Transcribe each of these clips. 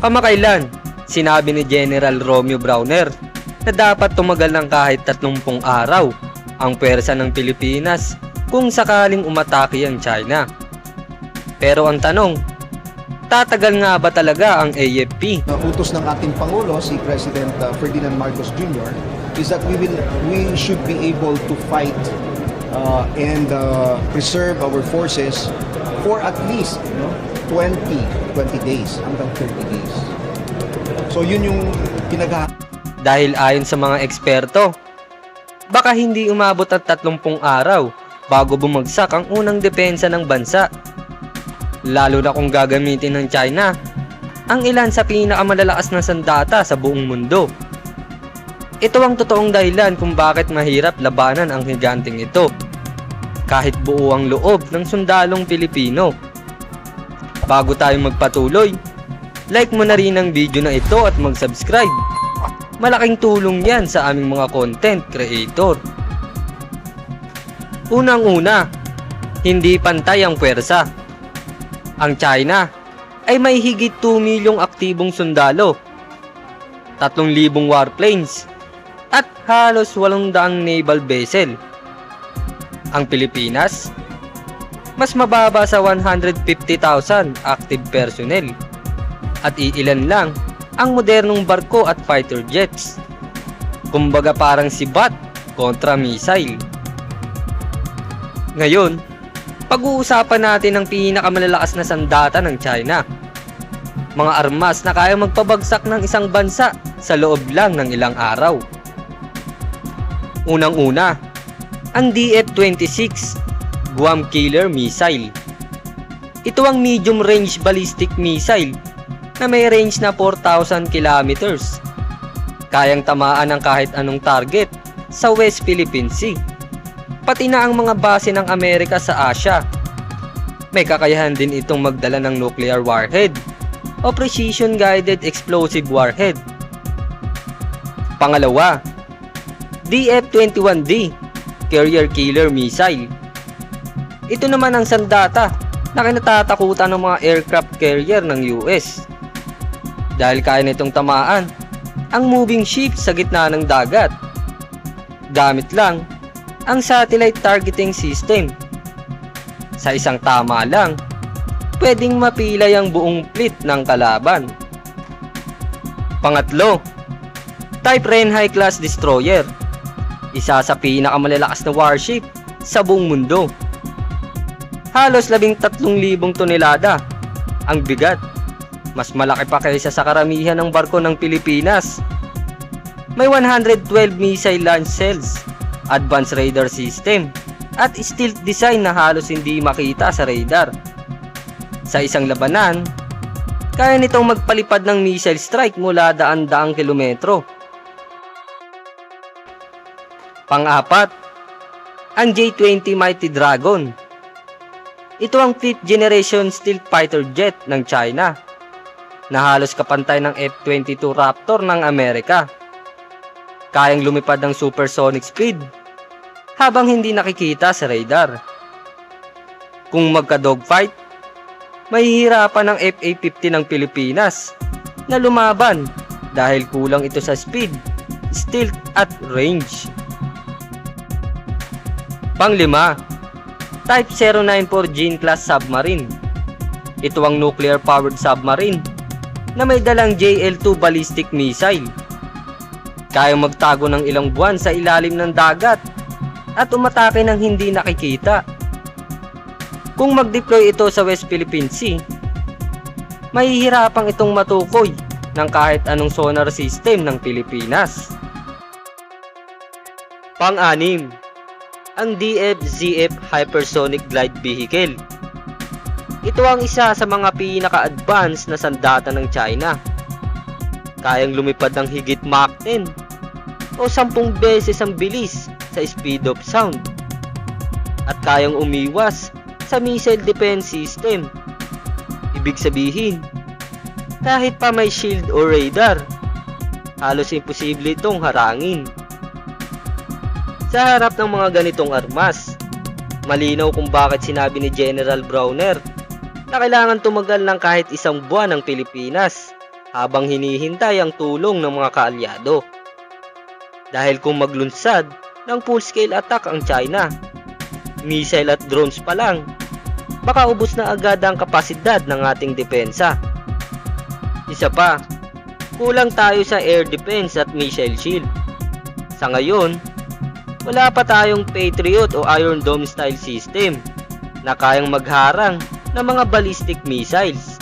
Kamakailan, sinabi ni General Romeo Browner na dapat tumagal ng kahit 30 araw ang pwersa ng Pilipinas kung sakaling umatake ang China. Pero ang tanong, tatagal nga ba talaga ang AFP? na utos ng ating Pangulo, si President uh, Ferdinand Marcos Jr., is that we will we should be able to fight uh, and uh, preserve our forces for at least you know, 20, 20 days hanggang 30 days. So yun yung pinag Dahil ayon sa mga eksperto, baka hindi umabot at 30 araw bago bumagsak ang unang depensa ng bansa. Lalo na kung gagamitin ng China ang ilan sa pinakamalalakas na sandata sa buong mundo. Ito ang totoong dahilan kung bakit mahirap labanan ang higanting ito. Kahit buo ang loob ng sundalong Pilipino. Bago tayo magpatuloy, like mo na rin ang video na ito at mag-subscribe. Malaking tulong yan sa aming mga content creator. Unang-una, hindi pantay ang pwersa. Ang China ay may higit 2 milyong aktibong sundalo, 3,000 warplanes, at halos 800 naval vessel. Ang Pilipinas, mas mababa sa 150,000 active personnel at iilan lang ang modernong barko at fighter jets. Kumbaga parang si BAT kontra missile. Ngayon, pag-uusapan natin ang pinakamalalakas na sandata ng China. Mga armas na kaya magpabagsak ng isang bansa sa loob lang ng ilang araw. Unang-una, ang DF-26 Guam Killer Missile. Ito ang medium-range ballistic missile na may range na 4,000 kilometers. Kayang tamaan ng kahit anong target sa West Philippine Sea. Pati na ang mga base ng Amerika sa Asia. May kakayahan din itong magdala ng nuclear warhead o precision-guided explosive warhead. Pangalawa, DF-21D Carrier Killer Missile. Ito naman ang sandata na kinatatakutan ng mga aircraft carrier ng US. Dahil kaya nitong tamaan ang moving ship sa gitna ng dagat. Gamit lang ang satellite targeting system. Sa isang tama lang, pwedeng mapilay ang buong fleet ng kalaban. Pangatlo, Type Ren High Class Destroyer. Isa sa pinakamalalakas na warship sa buong mundo. Halos 13,000 tonelada ang bigat. Mas malaki pa kaysa sa karamihan ng barko ng Pilipinas. May 112 missile launch cells, advanced radar system, at stealth design na halos hindi makita sa radar. Sa isang labanan, kaya nitong magpalipad ng missile strike mula daan-daang kilometro. Pang-apat, ang J-20 Mighty Dragon. Ito ang 5th generation stealth fighter jet ng China na halos kapantay ng F-22 Raptor ng Amerika. Kayang lumipad ng supersonic speed habang hindi nakikita sa radar. Kung magka-dogfight, mahihirapan ng FA-50 ng Pilipinas na lumaban dahil kulang ito sa speed, stealth at range. Panglima, Type 094 Gene Class Submarine. Ito ang nuclear-powered submarine na may dalang JL-2 ballistic missile. Kayang magtago ng ilang buwan sa ilalim ng dagat at umatake ng hindi nakikita. Kung mag-deploy ito sa West Philippine Sea, mahihirapang itong matukoy ng kahit anong sonar system ng Pilipinas. Pang-anim, ang DF-ZF Hypersonic Glide Vehicle. Ito ang isa sa mga pinaka-advanced na sandata ng China. Kayang lumipad ng higit Mach 10 o 10 beses ang bilis sa speed of sound. At kayang umiwas sa missile defense system. Ibig sabihin, kahit pa may shield o radar, halos imposible itong harangin. Sa harap ng mga ganitong armas, malinaw kung bakit sinabi ni General Browner na kailangan tumagal ng kahit isang buwan ng Pilipinas habang hinihintay ang tulong ng mga kaalyado. Dahil kung maglunsad ng full-scale attack ang China, missile at drones pa lang, baka ubos na agad ang kapasidad ng ating depensa. Isa pa, kulang tayo sa air defense at missile shield. Sa ngayon, wala pa tayong Patriot o Iron Dome style system na kayang magharang ng mga ballistic missiles.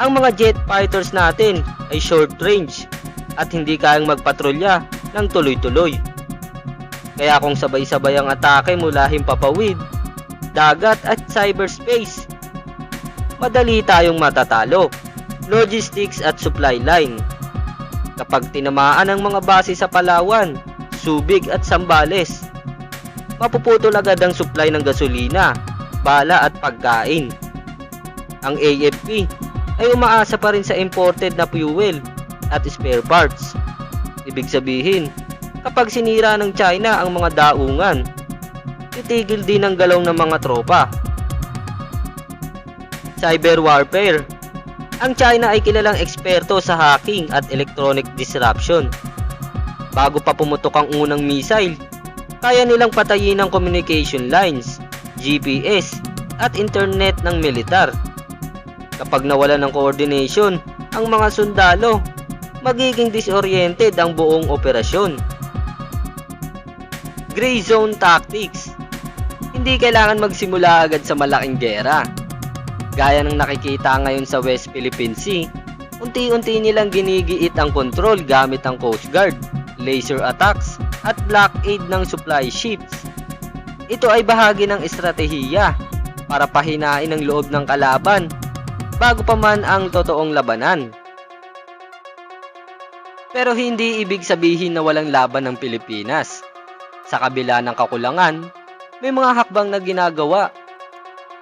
Ang mga jet fighters natin ay short range at hindi kayang magpatrolya ng tuloy-tuloy. Kaya kung sabay-sabay ang atake mula himpapawid, dagat at cyberspace, madali tayong matatalo. Logistics at supply line. Kapag tinamaan ang mga base sa Palawan, Subig at Sambales, mapuputol agad ang supply ng gasolina, bala at pagkain. Ang AFP ay umaasa pa rin sa imported na fuel at spare parts. Ibig sabihin, kapag sinira ng China ang mga daungan, titigil din ang galaw ng mga tropa. Cyber warfare Ang China ay kilalang eksperto sa hacking at electronic disruption. Bago pa pumutok ang unang missile, kaya nilang patayin ang communication lines, GPS, at internet ng militar. Kapag nawala ng coordination ang mga sundalo, magiging disoriented ang buong operasyon. Gray Zone Tactics Hindi kailangan magsimula agad sa malaking gera. Gaya ng nakikita ngayon sa West Philippine Sea, unti-unti nilang ginigiit ang control gamit ang Coast Guard, laser attacks, at blockade ng supply ships. Ito ay bahagi ng estratehiya para pahinain ang loob ng kalaban bago pa man ang totoong labanan. Pero hindi ibig sabihin na walang laban ng Pilipinas. Sa kabila ng kakulangan, may mga hakbang na ginagawa.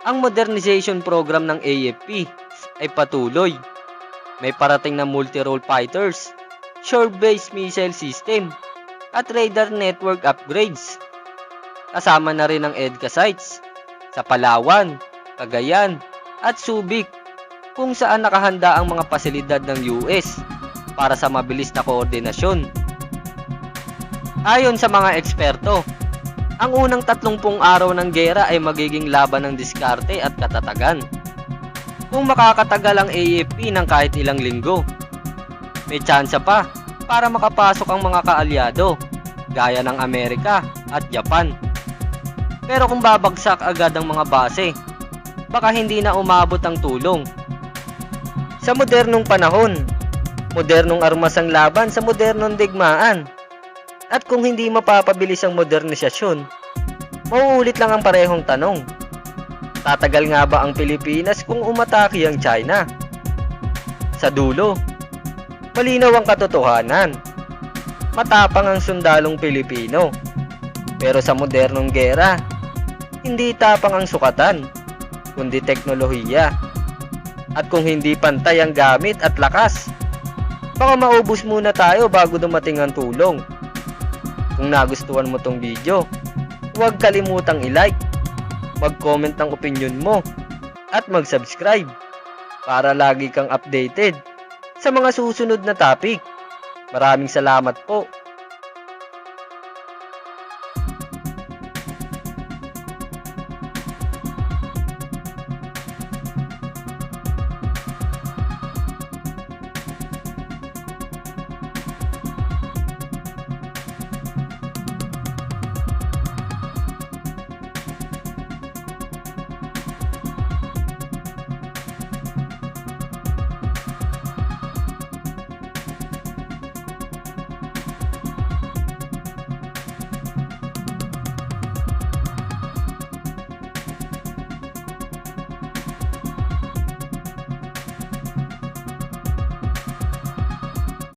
Ang modernization program ng AFP ay patuloy. May parating na multi-role fighters, shore-based missile system, at radar network upgrades. Kasama na rin ang EDCA sites sa Palawan, Cagayan, at Subic kung saan nakahanda ang mga pasilidad ng US para sa mabilis na koordinasyon. Ayon sa mga eksperto, ang unang 30 araw ng gera ay magiging laban ng diskarte at katatagan. Kung makakatagal ang AFP ng kahit ilang linggo, may tsansa pa para makapasok ang mga kaalyado gaya ng Amerika at Japan. Pero kung babagsak agad ang mga base, baka hindi na umabot ang tulong. Sa modernong panahon, modernong armas ang laban sa modernong digmaan. At kung hindi mapapabilis ang modernisasyon, mauulit lang ang parehong tanong. Tatagal nga ba ang Pilipinas kung umatake ang China? Sa dulo, malinaw ang katotohanan. Matapang ang sundalong Pilipino. Pero sa modernong gera, hindi tapang ang sukatan, kundi teknolohiya. At kung hindi pantay ang gamit at lakas, baka maubos muna tayo bago dumating ang tulong. Kung nagustuhan mo tong video, huwag kalimutang i-like, mag-comment ng opinion mo, at mag-subscribe para lagi kang updated sa mga susunod na topic. Maraming salamat po.